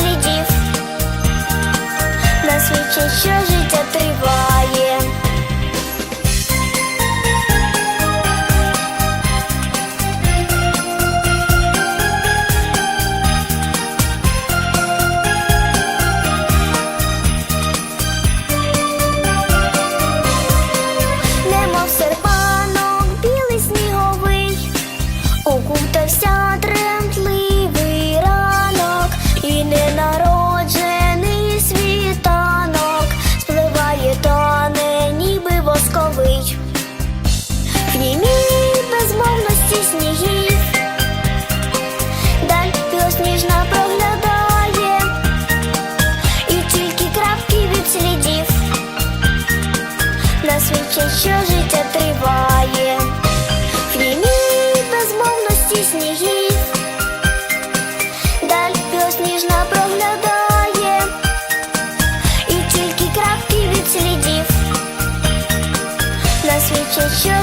слідів, на свідчить, що життя триває. Немов серпанок білий сніговий, окутався трем. життя триває, в німій безмовності снігів, даль білосніжна проглядає, і тільки крапки від на свіча.